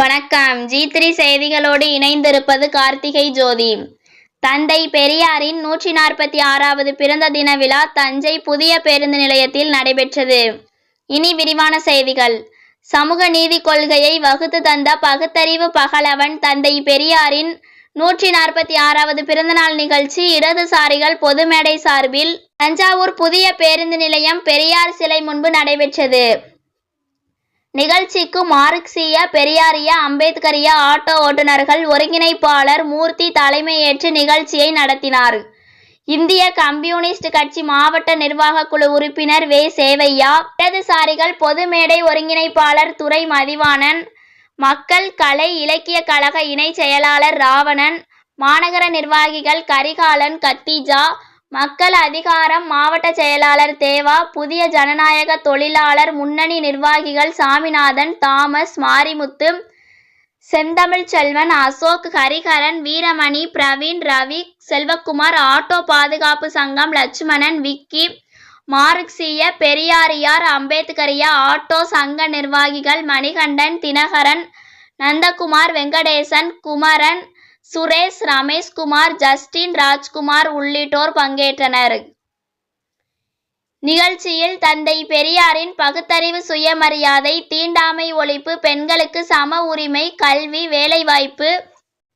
வணக்கம். G three செய்திகளோடு இணைந்திருப்பது கார்த்திகை ஜோதி. தந்தை பெரியாரின் நூற்றி நாற்பத்தி ஆறாவது பிறந்த தின விழா தஞ்சை புதிய பேருந்து நிலையத்தில் நடைபெற்றது. இனி விரிவான செய்திகள். சமூக நீதி கொள்கையை வகுத்து தந்த பகுத்தறிவு பகலவன் தந்தை பெரியாரின் நூற்றி நாற்பத்தி ஆறாவது பிறந்தநாள் நிகழ்ச்சி இடதுசாரிகள் பொது மேடை சார்பில் தஞ்சாவூர் புதிய பேருந்து நிலையம் பெரியார் சிலை முன்பு நடைபெற்றது. நிகழ்ச்சிக்கு மார்க்சிய பெரியாரிய அம்பேத்கரிய ஆட்டோ ஓட்டுநர்கள் ஒருங்கிணைப்பாளர் மூர்த்தி தலைமையேற்று நிகழ்ச்சியை நடத்தினார். இந்திய கம்யூனிஸ்ட் கட்சி மாவட்ட நிர்வாக குழு உறுப்பினர் வே. சேவையா இடதுசாரிகள் பொது மேடை ஒருங்கிணைப்பாளர் துறை மதிவாணன் மக்கள் கலை இலக்கிய கழக இணை செயலாளர் ராவணன் மாநகர நிர்வாகிகள் கரிகாலன் கத்திஜா மக்கள் அதிகாரம் மாவட்ட செயலாளர் தேவா புதிய ஜனநாயக தொழிலாளர் முன்னணி நிர்வாகிகள் சாமிநாதன் தாமஸ் மாரிமுத்து செந்தமிழ் செல்வன் அசோக் ஹரிஹரன் வீரமணி பிரவீன் ரவி செல்வக்குமார் ஆட்டோ பாதுகாப்பு சங்கம் லட்சுமணன் விக்கி மார்க்சிய பெரியாரியார் அம்பேத்கரியா ஆட்டோ சங்க நிர்வாகிகள் மணிகண்டன் தினகரன் நந்தகுமார் வெங்கடேசன் குமரன் சுரேஷ் ரமேஷ்குமார் ஜஸ்டின் ராஜ்குமார் உள்ளிட்டோர் பங்கேற்றனர். நிகழ்ச்சியில் தந்தை பெரியாரின் பகுத்தறிவு சுயமரியாதை தீண்டாமை ஒழிப்பு பெண்களுக்கு சம உரிமை கல்வி வேலைவாய்ப்பு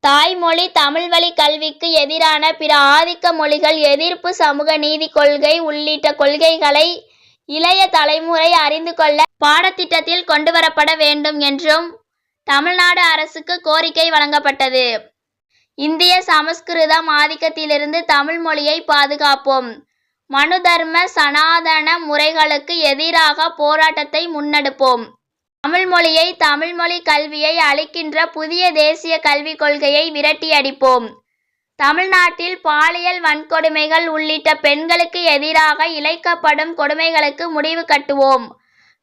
தாய்மொழி தமிழ் வழி கல்விக்கு எதிரான பிற ஆதிக்க மொழிகள் எதிர்ப்பு சமூக நீதி கொள்கை உள்ளிட்ட கொள்கைகளை இளைய தலைமுறை அறிந்து கொள்ள பாடத்திட்டத்தில் கொண்டுவரப்பட வேண்டும் என்றும் தமிழ்நாடு அரசுக்கு கோரிக்கை வழங்கப்பட்டது. இந்திய சமஸ்கிருதம் ஆதிக்கத்திலிருந்து தமிழ் மொழியை பாதுகாப்போம். மனு தர்ம சனாதன முறைகளுக்கு எதிராக போராட்டத்தை முன்னெடுப்போம். தமிழ் மொழியை தமிழ் மொழி கல்வியை அளிக்கின்ற புதிய தேசிய கல்விக் கொள்கையை விரட்டியடிப்போம். தமிழ்நாட்டில் பாலியல் வன்கொடுமைகள் உள்ளிட்ட பெண்களுக்கு எதிராக இழைக்கப்படும் கொடுமைகளுக்கு முடிவு கட்டுவோம்.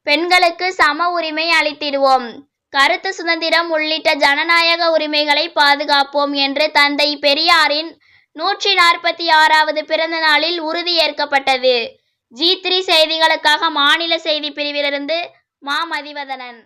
பெண்களுக்கு சம உரிமை அளித்திடுவோம். கருத்து சுதந்திரம் உள்ளிட்ட ஜனநாயக உரிமைகளை பாதுகாப்போம் என்று தந்தை பெரியாரின் நூற்றி நாற்பத்தி ஆறாவது பிறந்த நாளில் உறுதியேற்கப்பட்டது ஜி த்ரீ செய்திகளுக்காக மாநில செய்தி பிரிவிலிருந்து மா மதிவதனன்.